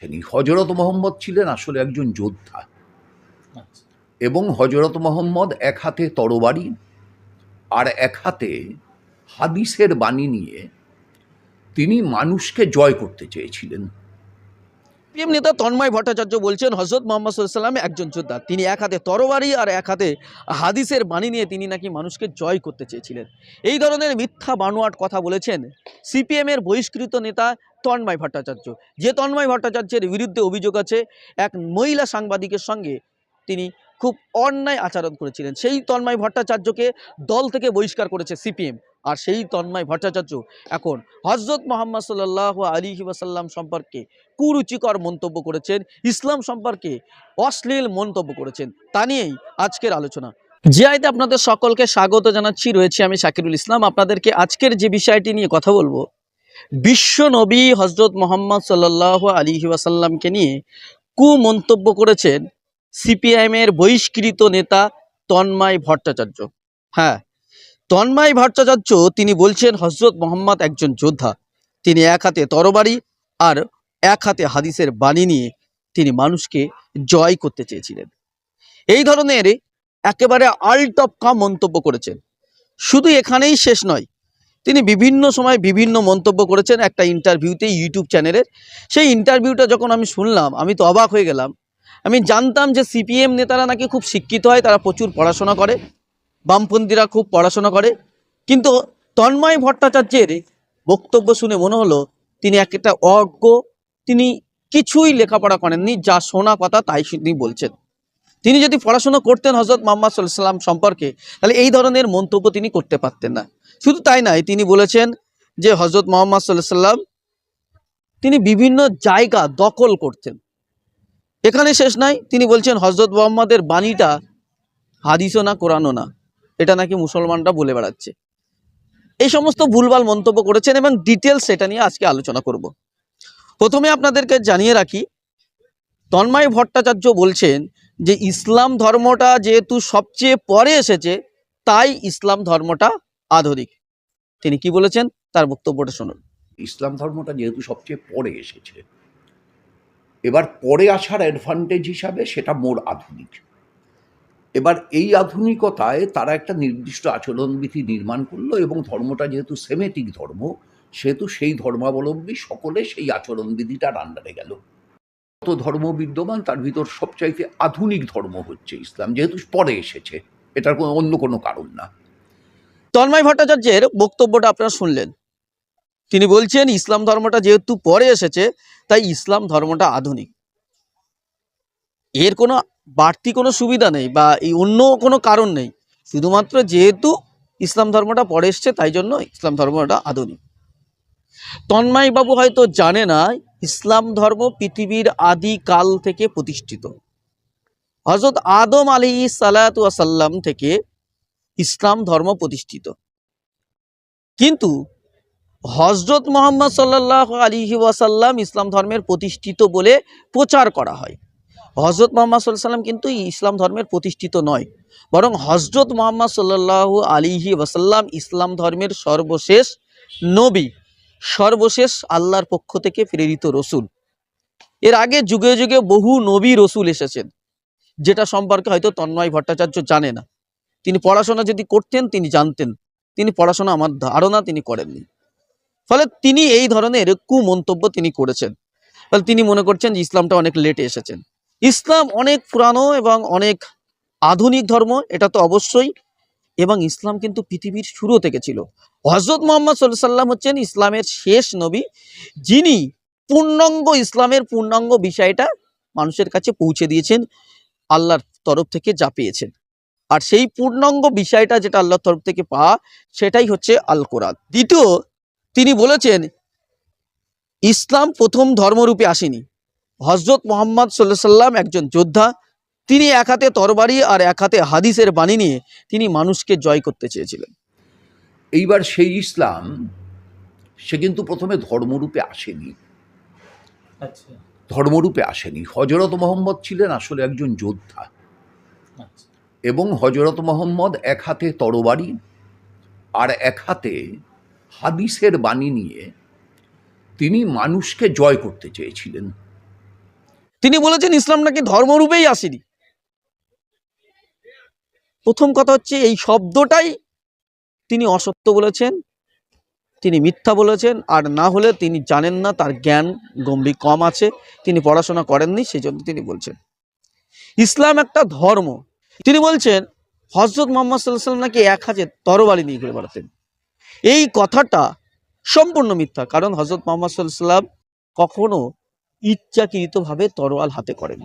তিনি হজরত মোহাম্মদ ছিলেন আসলে একজন যোদ্ধা। এবং হজরত মোহাম্মদ এক হাতে তরবারি আর এক হাতে হাদিসের বাণী নিয়ে তিনি মানুষকে জয় করতে চেয়েছিলেন। পিএম নেতা তন্ময় ভট্টাচার্য বলছেন হজরত মোহাম্মদ সাল্লাম একজন যোদ্ধা। তিনি এক হাতে তরবারি আর এক হাতে হাদিসের বাণী নিয়ে তিনি নাকি মানুষকে জয় করতে চেয়েছিলেন। এই ধরনের মিথ্যা বানোয়াট কথা বলেছেন সিপিএমের বহিষ্কৃত নেতা তন্ময় ভট্টাচার্য। যে তন্ময় ভট্টাচার্যের বিরুদ্ধে অভিযোগ আছে, এক মহিলা সাংবাদিকের সঙ্গে তিনি খুব অন্যায় আচরণ করেছিলেন। সেই তন্ময় ভট্টাচার্যকে দল থেকে বহিষ্কার করেছে সিপিএম। আর সেই তন্ময় ভট্টাচার্য এখন হজরত মোহাম্মদ সাল্লাহ আলী ওয়াসাল্লাম সম্পর্কে কুরুচিকর মন্তব্য করেছেন, ইসলাম সম্পর্কে অশ্লীল মন্তব্য করেছেন। তা নিয়েই আজকের আলোচনা। জিআইতে আপনাদের সকলকে স্বাগত জানাচ্ছি। রয়েছে আমি শাকিরুল ইসলাম। আপনাদেরকে আজকের যে বিষয়টি নিয়ে কথা বলব, বিশ্ব নবী হজরত মোহাম্মদ সাল্লাহ আলী ওয়াসাল্লামকে নিয়ে কু মন্তব্য করেছেন সিপিআইএমের বহিষ্কৃত নেতা তন্ময় ভট্টাচার্য। হ্যাঁ তন্ময় ভট্টাচার্য তিনি বলছেন হজরত মোহাম্মদ একজন যোদ্ধা। তিনি এক হাতে তরবারি আর এক হাতে হাদিসের বাণী নিয়ে তিনি মানুষকে জয় করতে চেয়েছিলেন। এই ধরনের একেবারে আলটপকা মন্তব্য করেছেন। শুধু এখানেই শেষ নয়, তিনি বিভিন্ন সময় বিভিন্ন মন্তব্য করেছেন একটা ইন্টারভিউতে ইউটিউব চ্যানেলের। সেই ইন্টারভিউটা যখন আমি শুনলাম, আমি তো অবাক হয়ে গেলাম। আমি জানতাম যে সিপিএম নেতারা নাকি খুব শিক্ষিত হয়, তারা প্রচুর পড়াশোনা করে। বামপন্থীরা খুব পড়াশোনা করে। কিন্তু তন্ময় ভট্টাচার্যের বক্তব্য শুনে মনে হলো, তিনি একটা অজ্ঞ, তিনি কিছুই লেখাপড়া করেননি, যা শোনা কথা তাই তিনি বলছেন। তিনি যদি পড়াশোনা করতেন হজরত মোহাম্মদ সাল্লাম সম্পর্কে, তাহলে এই ধরনের মন্তব্য তিনি করতে পারতেন না। শুধু তাই নয়, তিনি বলেছেন যে হজরত মোহাম্মদ সাল্লাহ সাল্লাম তিনি বিভিন্ন জায়গা দখল করতেন। এখানে শেষ নাই, তিনি বলছেন হজরত মোহাম্মদের বাণীটা হাদিসও না, কোরআনও না। এটা নাকি মুসলমানরা বলে বেড়াচ্ছে। এই সমস্ত ভুলভাল মন্তব্য করেছেন এবং ডিটেলস সেটা নিয়ে আজকে আলোচনা করব। প্রথমে আপনাদেরকে জানিয়ে রাখি, তন্ময় ভট্টাচার্য বলছেন যে ইসলাম ধর্মটা যেহেতু সবচেয়ে পরে এসেছে, তাই ইসলাম ধর্মটা আধুনিক। তিনি কি বলেছেন? তার বক্তব্যটা শুনুন। ইসলাম ধর্মটা যেহেতু সবচেয়ে পরে এসেছে, এবার পরে আসার অ্যাডভান্টেজ হিসাবে সেটা মোর আধুনিক। এবার এই আধুনিকতায় তারা একটা নির্দিষ্ট আচরণবিধি নির্মাণ করল এবং ধর্মটা যেহেতু সেমেটিক ধর্ম, সেহেতু সেই ধর্মাবলম্বী সকলে সেই আচরণবিধিটার আন্ডারে গেল। কত ধর্ম বিদ্যমান, তার ভিতর সবচাইতে আধুনিক ধর্ম হচ্ছে ইসলাম, যেহেতু পরে এসেছে। এটার কোনো, অন্য কোনো কারণ না। তন্ময় ভট্টাচার্যের বক্তব্যটা আপনারা শুনলেন। তিনি বলছেন, ইসলাম ধর্মটা যেহেতু পরে এসেছে, তাই ইসলাম ধর্মটা আধুনিক। এর কোনো বাড়তি কোনো সুবিধা নেই বা এই অন্য কোনো কারণ নেই। শুধুমাত্র যেহেতু ইসলাম ধর্মটা পরে এসছে, তাই জন্য ইসলাম ধর্মটা আধুনিক। তন্ময় বাবু হয়তো জানে না, ইসলাম ধর্ম পৃথিবীর আদি কাল থেকে প্রতিষ্ঠিত। হজরত আদম আলী সালাতাম থেকে ইসলাম ধর্ম প্রতিষ্ঠিত। কিন্তু হজরত মোহাম্মদ সাল্লাহ আলী ওয়াসাল্লাম ইসলাম ধর্মের প্রতিষ্ঠিত বলে প্রচার করা হয়। হজরত মোহাম্মদ সাল্লাহ সাল্লাম কিন্তু ইসলাম ধর্মের প্রতিষ্ঠিত নয়। বরং হজরত মোহাম্মদ সাল্লাহ আলিহি ওয়াসাল্লাম ইসলাম ধর্মের সর্বশেষ নবী, সর্বশেষ আল্লাহর পক্ষ থেকে প্রেরিত রসুল। এর আগে যুগে যুগে বহু নবী রসুল এসেছেন, যেটা সম্পর্কে হয়তো তন্ময় ভট্টাচার্য জানে না। তিনি পড়াশোনা যদি করতেন, তিনি জানতেন। তিনি পড়াশোনা আমার ধারণা তিনি করেননি। ফলে তিনি এই ধরনের কুমন্তব্য তিনি করেছেন। ফলে তিনি মনে করছেন যে ইসলামটা অনেক লেটে এসেছেন। ইসলাম অনেক পুরানো এবং অনেক আধুনিক ধর্ম, এটা তো অবশ্যই। এবং ইসলাম কিন্তু পৃথিবীর শুরু থেকে ছিল। হজরত মোহাম্মদ সাল্লাহ সাল্লাম হচ্ছেন ইসলামের শেষ নবী, যিনি পূর্ণাঙ্গ ইসলামের পূর্ণাঙ্গ বিষয়টা মানুষের কাছে পৌঁছে দিয়েছেন, আল্লাহর তরফ থেকে যা পেয়েছেন। আর সেই পূর্ণাঙ্গ বিষয়টা যেটা আল্লাহর তরফ থেকে পাওয়া, সেটাই হচ্ছে আল কোরআন দ্বিতীয়, তিনি বলেছেন, ইসলাম প্রথম ধর্মরূপে আসেনি। হজরত মোহাম্মদ সাল্লাহ সাল্লাম একজন যোদ্ধা। তিনি এক হাতে তরবারি আর এক হাতে হাদিসের বাণী নিয়ে তিনি মানুষকে জয় করতে চেয়েছিলেন। এইবার সেই ইসলাম সে কিন্তু প্রথমে ধর্মরূপে আসেনি। আচ্ছা। ধর্মরূপে আসেনি। হজরত মোহাম্মদ ছিলেন আসলে একজন যোদ্ধা। আচ্ছা। এবং হজরত মোহাম্মদ এক হাতে তরবারি আর এক হাতে হাদিসের বাণী নিয়ে তিনি মানুষকে জয় করতে চেয়েছিলেন। তিনি বলেছেন ইসলাম নাকি ধর্মরূপেই আসেনি। প্রথম কথা হচ্ছে এই শব্দটাই তিনি অসত্য বলেছেন, তিনি মিথ্যা বলেছেন, আর না হলে তিনি জানেন না, তার জ্ঞান গম্ভীর কম আছে, তিনি পড়াশোনা করেননি সেই জন্য তিনি বলছেন। ইসলাম একটা ধর্ম। তিনি বলছেন হজরত মোহাম্মদ সাল্লাম নাকি এক হাজার তরবারি নিয়ে ঘুরে বেড়াতেন। এই কথাটা সম্পূর্ণ মিথ্যা, কারণ হজরত মোহাম্মদ সাল্লাম কখনো ইচ্ছাকৃতভাবে তরোয়াল হাতে করেন।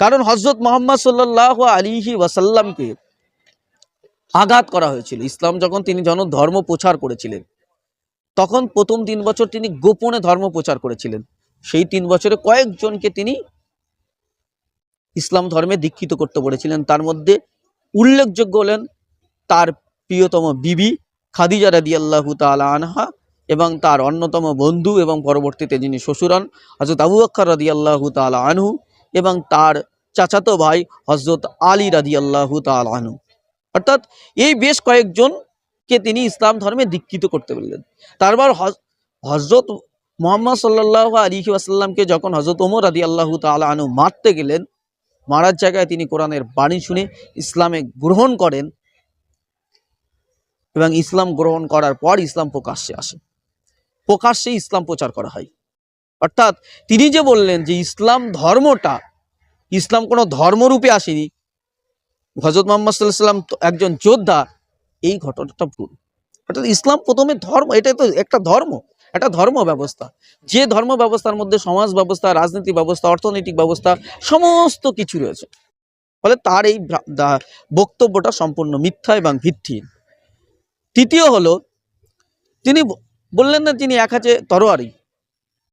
কারণ হজরত মোহাম্মদ সাল্লাহ আলিহি ওয়াসাল্লামকে আঘাত করা হয়েছিল। ইসলাম যখন তিনি যখন ধর্ম প্রচার করেছিলেন, তখন প্রথম তিন বছর তিনি গোপনে ধর্ম প্রচার করেছিলেন। সেই তিন বছরে কয়েকজনকে তিনি ইসলাম ধর্মে দীক্ষিত করতে পেরেছিলেন তার মধ্যে উল্লেখযোগ্য হলেন তার প্রিয়তম বিবি খাদিজা রাদি আল্লাহ তালা আনহা এবং তার অন্যতম বন্ধু এবং পরবর্তীতে যিনি শ্বশুর হন হজরত আবু আক্কর রাদি আল্লাহু তালা আনহু এবং তার চাচাতো ভাই হজরত আলী রাদি আল্লাহু তালা আনহু। অর্থাৎ এই বেশ কয়েকজনকে তিনি ইসলাম ধর্মে দীক্ষিত করতে পারলেন তারপর হজ- হজরত মোহাম্মদ সাল্লাহ আলী আসাল্লামকে যখন হজরত ওমর আদি আল্লাহ তালা আনু মারতে গেলেন, মারার জায়গায় তিনি কোরআনের বাণী শুনে ইসলামে গ্রহণ করেন এবং ইসলাম গ্রহণ করার পর ইসলাম প্রকাশ্যে আসে। প্রকাশ্যে ইসলাম প্রচার করা হয়। অর্থাৎ তিনি যে বললেন যে ইসলাম ধর্মটা, ইসলাম কোনো ধর্মরূপে আসেনি। হজরত মোহাম্মদ সাল্লাহ সাল্লাম একজন যোদ্ধা, এই ঘটনাটা ভুল। অর্থাৎ ইসলাম প্রথমে ধর্ম, এটা তো একটা ধর্ম একটা ধর্ম ব্যবস্থা। যে ধর্ম ব্যবস্থার মধ্যে সমাজ ব্যবস্থা, রাজনীতি ব্যবস্থা, অর্থনৈতিক ব্যবস্থা, সমস্ত কিছু রয়েছে। ফলে তার এই বক্তব্যটা সম্পূর্ণ মিথ্যা এবং ভিত্তিহীন। তৃতীয় হলো, তিনি বললেন না তিনি, এক হাতে তরোয়ারি।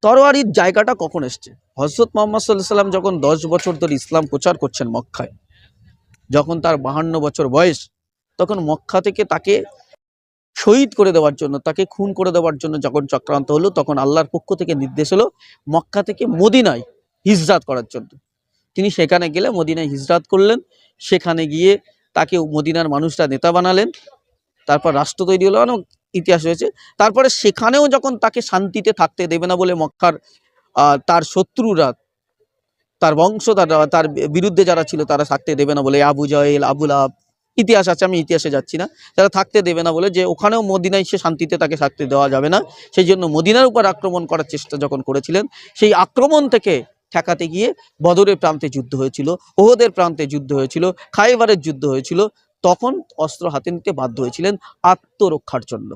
তরোয়ারির জায়গাটা কখন এসছে? হজরত মোহাম্মদ সাল্লাহ সাল্লাম যখন দশ বছর ধরে ইসলাম প্রচার করছেন মক্কায়, যখন তার বাহান্ন বছর বয়স, তখন মক্কা থেকে তাকে শহীদ করে দেওয়ার জন্য, তাকে খুন করে দেওয়ার জন্য যখন চক্রান্ত হলো, তখন আল্লাহর পক্ষ থেকে নির্দেশ হলো মক্কা থেকে মদিনায় হিজরাত করার জন্য। তিনি সেখানে গেলে মদিনায় হিজরাত করলেন, সেখানে গিয়ে তাকে মদিনার মানুষরা নেতা বানালেন, তারপর রাষ্ট্র তৈরি হলো, অনেক ইতিহাস রয়েছে। তারপরে সেখানেও যখন তাকে শান্তিতে থাকতে দেবে না বলে মক্কার তার শত্রুরা, তার বংশ, তার বিরুদ্ধে যারা ছিল তারা থাকতে দেবে না বলে আবু জয়েল আবুল আব ইতিহাস আছে, আমি ইতিহাসে যাচ্ছি না। তারা থাকতে দেবে না বলে যে ওখানেও মদিনায় সে শান্তিতে তাকে থাকতে দেওয়া যাবে না। সেই জন্য মদিনার উপর আক্রমণ করার চেষ্টা যখন করেছিলেন, সেই আক্রমণ থেকে ঠেকাতে গিয়ে বদরের প্রান্তে যুদ্ধ হয়েছিল, ওহদের প্রান্তে যুদ্ধ হয়েছিল, খাইবারের যুদ্ধ হয়েছিল। তখন অস্ত্র হাতে নিতে বাধ্য হয়েছিলেন আত্মরক্ষার জন্য।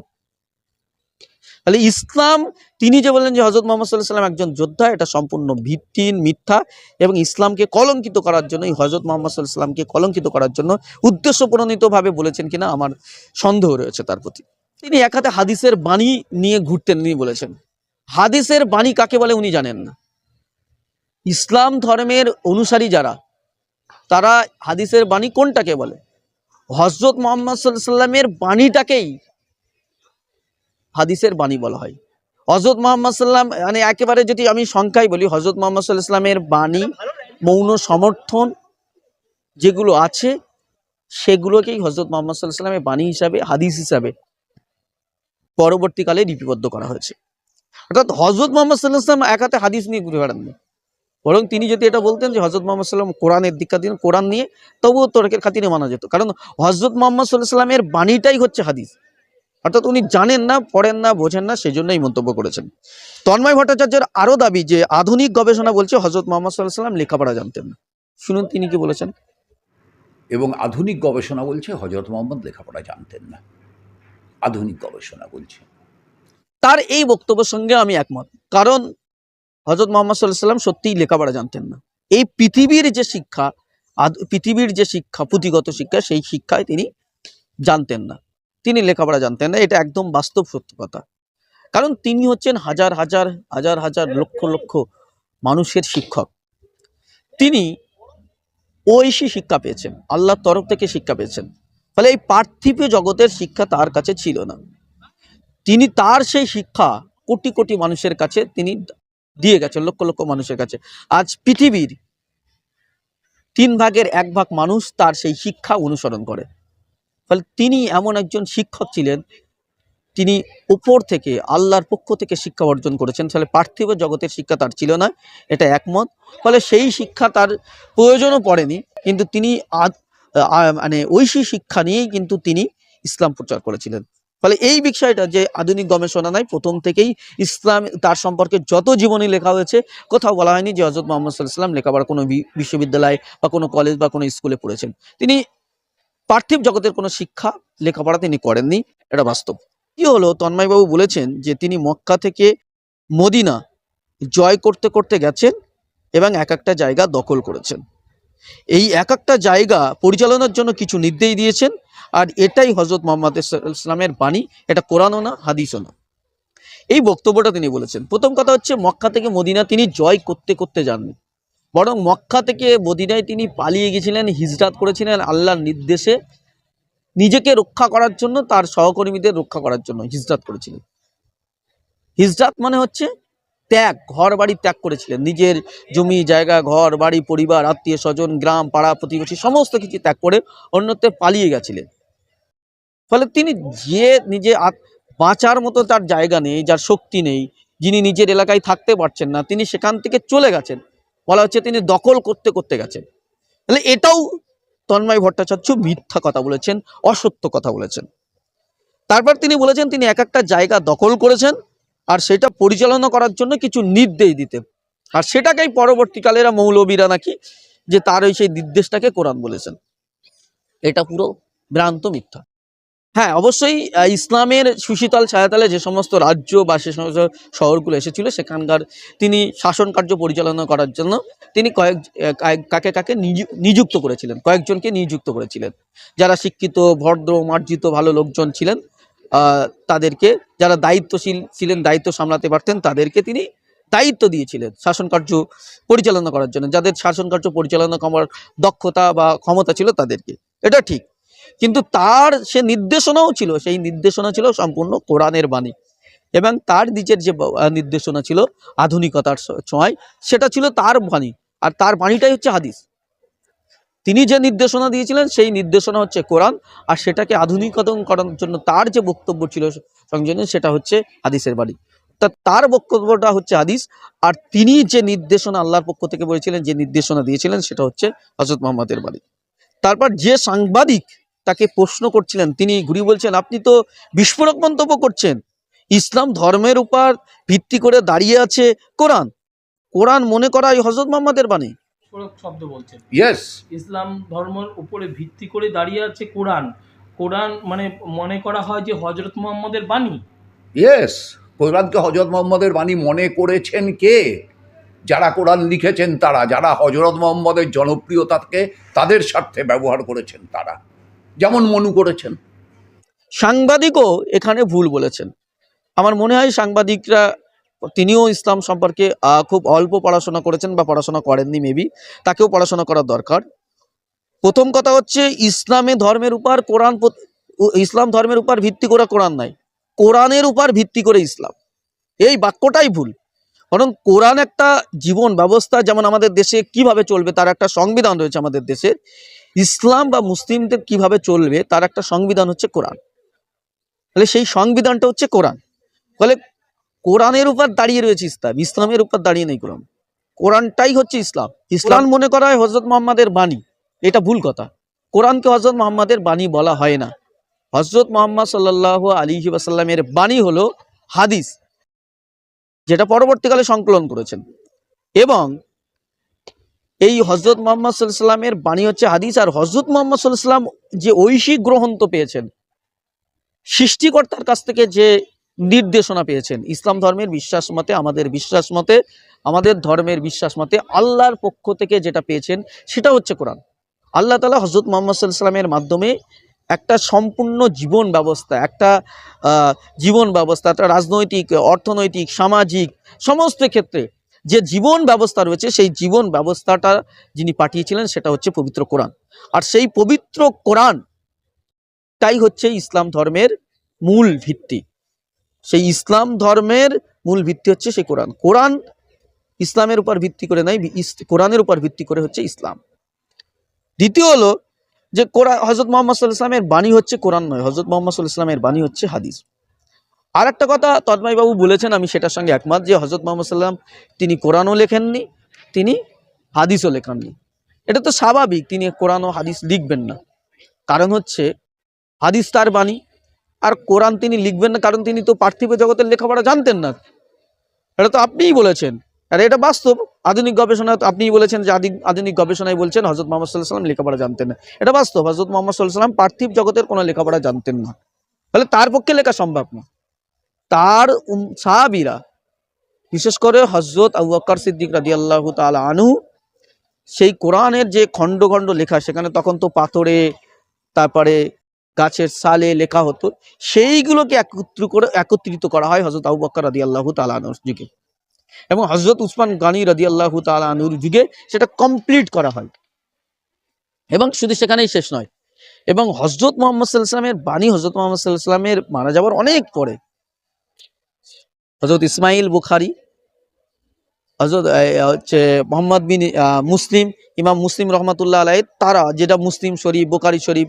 তাহলে ইসলাম, তিনি যে বললেন যে হজরত মোহাম্মদ সাল্লাহ সাল্লাম একজন যোদ্ধা, এটা সম্পূর্ণ ভিত্তিহীন মিথ্যা এবং ইসলামকে কলঙ্কিত করার জন্য এই হজরত মোহাম্মদ সাল্লাহ সাল্লামকে কলঙ্কিত করার জন্য উদ্দেশ্য প্রণোদিতভাবে বলেছেন কিনা আমার সন্দেহ রয়েছে তার প্রতি। তিনি এক হাতে হাদিসের বাণী নিয়ে ঘুরতেন, তিনি বলেছেন। হাদিসের বাণী কাকে বলে উনি জানেন না। ইসলাম ধর্মের অনুসারী যারা, তারা হাদিসের বাণী কোনটাকে বলে? হজরত মোহাম্মদ সাল্লামের বাণীটাকেই হাদিসের বাণী বলা হয়। হজরত মোহাম্মদ সাল্লাম মানে একেবারে যদি আমি সংখ্যায় বলি হজরত মোহাম্মদ সাল্লাহ সাল্লামের বাণী, মৌন সমর্থন যেগুলো আছে, সেগুলোকেই হজরত মোহাম্মদ সাল্লাহ সাল্লামের বাণী হিসাবে, হাদিস হিসাবে পরবর্তীকালে লিপিবদ্ধ করা হয়েছে। অর্থাৎ হজরত মোহাম্মদ সাল্লাহ সাল্লাম এক হাতে হাদিস নিয়ে ঘুরে বেড়াননি। বরং তিনি যদি এটা বলতেন যে হজরত মোহাম্মদ সাল্লাম কোরআনের দীক্ষা দিন কোরআন নিয়ে তবুও তর্কের খাতিরে মানা যেত। কারণ হজরত মোহাম্মদ সাল্লাহ সাল্লামের বাণীটাই হচ্ছে হাদিস। অর্থাৎ উনি জানেন না পড়েন না বোঝেন না সেই জন্যই মন্তব্য করেছেন। তন্ময় ভট্টাচার্যের আরও দাবি যে আধুনিক গবেষণা বলছে হজরত মোহাম্মদ সাল্লাহ সাল্লাম লেখাপড়া জানতেন না। শুনুন তিনি কি বলেছেন। এবং আধুনিক গবেষণা বলছে হজরত মোহাম্মদ লেখাপড়া জানতেন না। আধুনিক গবেষণা বলছে। তার এই বক্তব্যের সঙ্গে আমি একমত। কারণ হজরত মোহাম্মদ সাল্লাহ সাল্লাম সত্যিই লেখাপড়া জানতেন না। এই পৃথিবীর যে শিক্ষা পৃথিবীর যে শিক্ষা, পুঁথিগত শিক্ষা, সেই শিক্ষায় তিনি জানতেন না। তিনি লেখাপড়া জানতেন না, এটা একদম বাস্তব সত্য কথা কারণ তিনি হচ্ছেন হাজার হাজার হাজার হাজার, লক্ষ লক্ষ মানুষের শিক্ষক। তিনি ঐশী শিক্ষা পেয়েছেন, আল্লাহর তরফ থেকে শিক্ষা পেয়েছেন। ফলে এই পার্থিব জগতের শিক্ষা তার কাছে ছিল না। তিনি তার সেই শিক্ষা কোটি কোটি মানুষের কাছে তিনি দিয়ে গেছে, লক্ষ লক্ষ মানুষের কাছে। আজ পৃথিবীর তিন ভাগের এক ভাগ মানুষ তার সেই শিক্ষা অনুসরণ করে। ফলে তিনি এমন একজন শিক্ষক ছিলেন, তিনি উপর থেকে, আল্লাহর পক্ষ থেকে শিক্ষা অর্জন করেছেন। ফলে পার্থিব জগতের শিক্ষা তার ছিল না, এটা একমত। ফলে সেই শিক্ষা তার প্রয়োজনও পড়েনি, কিন্তু তিনি মানে ঐশী শিক্ষা নিয়েই কিন্তু তিনি ইসলাম প্রচার করেছিলেন। ফলে এই বিষয়টা যে আধুনিক গবেষণা নাই প্রথম থেকেই ইসলাম তার সম্পর্কে যত জীবনী লেখা হয়েছে, কোথাও বলা হয়নি যে হজরত মোহাম্মদ সাল্লাম লেখাপড়া কোনো বিশ্ববিদ্যালয় বা কোনো কলেজ বা কোনো স্কুলে পড়েছেন। তিনি পার্থিব জগতের কোনো শিক্ষা লেখাপড়া তিনি করেননি, এটা বাস্তব। কি হলো, তন্ময়বাবু বলেছেন যে তিনি মক্কা থেকে মদিনা জয় করতে করতে গেছেন এবং এক একটা জায়গা দখল করেছেন। এই এক একটা জায়গা পরিচালনার জন্য কিছু নির্দেশ দিয়েছেন, আর এটাই হজরত মোহাম্মদ ইসলামের বাণী, এটা কোরআনও না, হাদিসও না। এই বক্তব্যটা তিনি বলেছেন। প্রথম কথা হচ্ছে, মক্কা থেকে মদিনা তিনি জয় করতে করতে যাননি। বরং মক্কা থেকে মদিনায় তিনি পালিয়ে গেছিলেন, হিজরাত করেছিলেন আল্লাহর নির্দেশে। নিজেকে রক্ষা করার জন্য, তার সহকর্মীদের রক্ষা করার জন্য হিজরাত করেছিলেন। হিজরাত মানে হচ্ছে ত্যাগ, ঘর বাড়ি ত্যাগ করেছিলেন। নিজের জমি, জায়গা, ঘর, বাড়ি, পরিবার, আত্মীয় স্বজন, গ্রাম, পাড়া, প্রতিবেশী, সমস্ত কিছু ত্যাগ করে অন্যত্র পালিয়ে গেছিলেন। ফলে তিনি যে নিজে বাঁচার মতো তার জায়গা নেই, যার শক্তি নেই, যিনি নিজের এলাকায় থাকতে পারছেন না, তিনি সেখান থেকে চলে গেছেন। বলা হচ্ছে তিনি দখল করতে করতে গেছেন। তাহলে এটাও তন্ময় ভট্টাচার্য মিথ্যা কথা বলেছেন, অসত্য কথা বলেছেন। তারপর তিনি বলেছেন তিনি এক একটা জায়গা দখল করেছেন আর সেটা পরিচালনা করার জন্য কিছু নির্দেশ দিতে। আর সেটাকেই পরবর্তীকালে এরা মৌলবীরা নাকি যে তার ওই সেই নির্দেশটাকে কোরআন বলেছেন। এটা পুরো ভ্রান্ত মিথ্যা। হ্যাঁ অবশ্যই ইসলামের সুশীতল ছায়াতলে যে সমস্ত রাজ্য বা সে সমস্ত শহরগুলো এসেছিল, সেখানকার তিনি শাসন কার্য পরিচালনা করার জন্য তিনি কয়েক কাকে কাকে নিযু- নিযুক্ত করেছিলেন, কয়েকজনকে নিযুক্ত করেছিলেন। যারা শিক্ষিত, ভদ্র, মার্জিত, ভালো লোকজন ছিলেন তাদেরকে যারা দায়িত্বশীল ছিলেন, দায়িত্ব সামলাতে পারতেন, তাদেরকে তিনি দায়িত্ব দিয়েছিলেন শাসন কার্য পরিচালনা করার জন্য। যাদের শাসন কার্য পরিচালনা করার দক্ষতা বা ক্ষমতা ছিল তাদেরকে। এটা ঠিক। কিন্তু তার সে নির্দেশনাও ছিল, সেই নির্দেশনা ছিল সম্পূর্ণ কোরআনের বাণী। এবং তার নিজের যে নির্দেশনা ছিল আধুনিকতার ছোঁয়ায়, সেটা ছিল তার বাণী। আর তার বাণীটাই হচ্ছে হাদিস। তিনি যে নির্দেশনা দিয়েছিলেন, সেই নির্দেশনা হচ্ছে কোরআন, আর সেটাকে আধুনিকতম করার জন্য তার যে বক্তব্য ছিল সংযোজন, সেটা হচ্ছে হাদিসের বাড়ি তা তার বক্তব্যটা হচ্ছে হাদিস, আর তিনি যে নির্দেশনা আল্লাহর পক্ষ থেকে বলেছিলেন, যে নির্দেশনা দিয়েছিলেন, সেটা হচ্ছে হজরত মোহাম্মদের বাড়ি তারপর যে সাংবাদিক তাকে প্রশ্ন করছিলেন, তিনি ঘুরি বলছেন, আপনি তো বিস্ফোরক মন্তব্য করছেন। ইসলাম ধর্মের উপর ভিত্তি করে দাঁড়িয়ে আছে কোরআন। কোরআন মনে করা এই হজরত মোহাম্মদের বাণী। বিস্ফোরক শব্দ বলছেন। ইয়েস ইসলাম ধর্মের উপরে ভিত্তি করে দাঁড়িয়ে আছে কোরআন। কোরআন মানে মনে করা হয় যে হজরত মোহাম্মদের বাণী। ইয়েস কোরআনকে হজরত মোহাম্মদের বাণী মনে করেছেন কে? যারা কোরআন লিখেছেন তারা যারা হজরত মোহাম্মদের জনপ্রিয়তাকে তাদের স্বার্থে ব্যবহার করেছেন তারা। যেমন মনু করেছেন। সাংবাদিকও এখানে ভুল বলেছেন। আমার মনে হয় সাংবাদিকরা তিনিও ইসলাম সম্পর্কে খুব অল্প পড়াশোনা করেছেন বা পড়াশোনা করেননি মেবি তাকেও পড়াশোনা করা দরকার। প্রথম কথা হচ্ছে, ইসলামে ধর্মের উপর কোরআন ইসলাম ধর্মের উপর ভিত্তি করে কোরআন নাই। কোরআনের উপর ভিত্তি করে ইসলাম। এই বাক্যটাই ভুল। বরং কোরআন একটা জীবন ব্যবস্থা, যেমন আমাদের দেশে কীভাবে চলবে, তার একটা সংবিধান রয়েছে আমাদের দেশে ইসলাম বা মুসলিমদের কীভাবে চলবে, তার একটা সংবিধান হচ্ছে কোরআন। তাহলে সেই সংবিধানটা হচ্ছে কোরআন। ফলে কোরআনের উপর দাঁড়িয়ে রয়েছে ইসলাম ইসলামের উপর দাঁড়িয়ে নেই কোরআন। কোরআনটাই হচ্ছে ইসলাম। ইসলাম মনে করা হয় হজরত মোহাম্মদের বাণী। এটা ভুল কথা। কোরআনকে হজরত মোহাম্মদের বাণী বলা হয় না। হজরত মোহাম্মদ সাল্লাহ আলী ওয়াসাল্লামের বাণী হলো হাদিস যেটা পরবর্তীকালে সংকলন করেছেন। এবং এই হজরত মোহাম্মদ সাল্লামের বাণী হচ্ছে হাদিস আর হজরত মোহাম্মদ সাল্লাম যে ঐশিক গ্রহণ তো পেয়েছেন সৃষ্টিকর্তার কাছ থেকে যে নির্দেশনা পেয়েছেন। ইসলাম ধর্মের বিশ্বাস মতে, আমাদের বিশ্বাস মতে, আমাদের ধর্মের বিশ্বাস মতে আল্লাহর পক্ষ থেকে যেটা পেয়েছেন, সেটা হচ্ছে কোরআন। আল্লাহ তালা হজরত মোহাম্মদ সাল্লামের মাধ্যমে একটা সম্পূর্ণ জীবন ব্যবস্থা, একটা জীবন ব্যবস্থা, একটা রাজনৈতিক, অর্থনৈতিক, সামাজিক সমস্ত ক্ষেত্রে যে জীবন ব্যবস্থা রয়েছে, সেই জীবন ব্যবস্থাটা যিনি পাঠিয়েছিলেন, সেটা হচ্ছে পবিত্র কোরআন। আর সেই পবিত্র কোরআন, তাই হচ্ছে ইসলাম ধর্মের মূল ভিত্তি। সেই ইসলাম ধর্মের মূল ভিত্তি হচ্ছে সেই কোরআন। কোরআন ইসলামের উপর ভিত্তি করে নাই কোরআনের উপর ভিত্তি করে হচ্ছে ইসলাম। দ্বিতীয় হলো যে কোরআন হজরত মোহাম্মদ সাল্লাহ ইসলামের বাণী হচ্ছে কোরআন নয় হজরত মোহাম্মদ সাল্লাহ ইসলামের বাণী হচ্ছে হাদিস। আর একটা কথা তন্ময়বাবু বলেছেন, আমি সেটার সঙ্গে একমত যে হজরত মোহাম্মদ সাল্লাম তিনি কোরআনও লেখেননি, তিনি হাদিসও লেখেননি। এটা তো স্বাভাবিক, তিনি কোরআন ও হাদিস লিখবেন না। কারণ হচ্ছে হাদিস তার বাণী আর কোরআন তিনি লিখবেন না, কারণ তিনি তো পার্থিব জগতের লেখাপড়া জানতেন না। এটা তো আপনিই বলেছেন। আর এটা বাস্তব। আধুনিক গবেষণা আপনিই বলেছেন যে আধুনিক গবেষণায় বলছেন হজরত মোহাম্মদ সাল্লাহ সাল্লাম লেখাপড়া জানতেন না। এটা বাস্তব। হজরত মোহাম্মদ সাল্লাহ সাল্লাম পার্থিব জগতের কোনো লেখাপড়া জানতেন না। তাহলে তার পক্ষে লেখা সম্ভব না। তার সাহাবীরা, বিশেষ করে হজরত আবু বকর সিদ্দিক রাদি আল্লাহ তালা আনু সেই কোরআনের যে খণ্ড খণ্ড লেখা, সেখানে তখন তো পাথরে, তারপরে গাছের সালে লেখা হতো, সেইগুলোকে একত্র করে একত্রিত করা হয় হজরত আবু বকর রাদি আল্লাহ তালানুর যুগে। এবং হজরত উসমান গানি রাদি আল্লাহ তালানুর যুগে সেটা কমপ্লিট করা হয়। এবং শুধু সেখানেই শেষ নয়, এবং হজরত মোহাম্মদ সাল্লামের বাণী হজরত মোহাম্মদ সাল্লামের মারা যাওয়ার অনেক পরে। হজরত ইসমাইল বুখারি হজরত হচ্ছে মোহাম্মদ বিন মুসলিম, ইমাম মুসলিম রহমতুল্লাহ আলাই তারা যেটা মুসলিম শরীফ বোকারি শরীফ,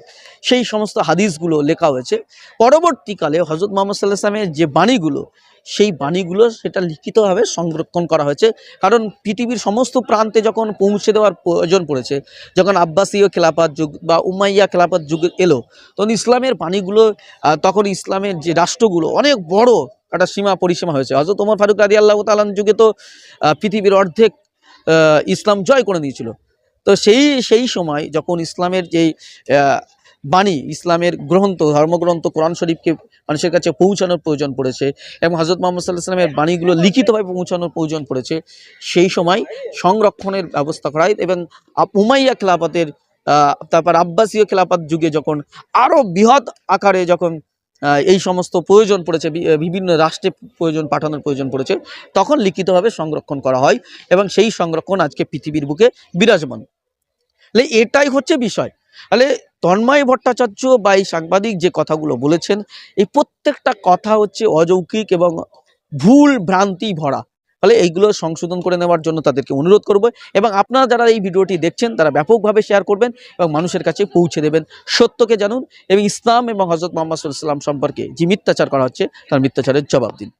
সেই সমস্ত হাদিসগুলো লেখা হয়েছে। পরবর্তীকালে হজরত মোহাম্মদ সাল্লাহ আসলামের যে বাণীগুলো, সেই বাণীগুলো সেটা লিখিতভাবে সংরক্ষণ করা হয়েছে। কারণ পৃথিবীর সমস্ত প্রান্তে যখন পৌঁছে দেওয়ার প্রয়োজন পড়েছে, যখন আব্বাসীয় খেলাপাত যুগ বা উমাইয়া খেলাপাত যুগ এলো, তখন ইসলামের বাণীগুলো তখন ইসলামের যে রাষ্ট্রগুলো অনেক বড় একটা সীমা পরিসীমা হয়েছে। হজরত ওমর ফারুক রাদি আল্লাহ তালান যুগে তো পৃথিবীর অর্ধেক ইসলাম জয় করে নিয়েছিল তো সেই সেই সময় যখন ইসলামের যেই বাণী, ইসলামের গ্রন্থ, ধর্মগ্রন্থ, কোরআন শরীফকে মানুষের কাছে পৌঁছানোর প্রয়োজন পড়েছে এবং হজরত মোহাম্মদ সাল্লাহ সাল্লামের বাণীগুলো লিখিতভাবে পৌঁছানোর প্রয়োজন পড়েছে, সেই সময় সংরক্ষণের ব্যবস্থা করা হয় এবং উমাইয়া খেলাপাতের তারপর আব্বাসীয় খেলাপাত যুগে যখন আরও বৃহৎ আকারে যখন এই সমস্ত প্রয়োজন পড়েছে বিভিন্ন রাষ্ট্রে প্রয়োজন, পাঠানোর প্রয়োজন পড়েছে, তখন লিখিতভাবে সংরক্ষণ করা হয় এবং সেই সংরক্ষণ আজকে পৃথিবীর বুকে বিরাজমান। তাহলে এটাই হচ্ছে বিষয়। তাহলে তন্ময় ভট্টাচার্য বা এই সাংবাদিক যে কথাগুলো বলেছেন, এই প্রত্যেকটা কথা হচ্ছে অযৌকিক এবং ভুল ভ্রান্তি ভরা। ফলে এইগুলো সংশোধন করে নেওয়ার জন্য তাদেরকে অনুরোধ করব এবং আপনারা যারা এই ভিডিওটি দেখছেন, তারা ব্যাপকভাবে শেয়ার করবেন এবং মানুষের কাছে পৌঁছে দেবেন। সত্যকে জানুন এবং ইসলাম এবং হজরত মোহাম্মদ সাল্লাম সম্পর্কে যে মিথ্যাচার করা হচ্ছে, তার মিথ্যাচারের জবাব দিন।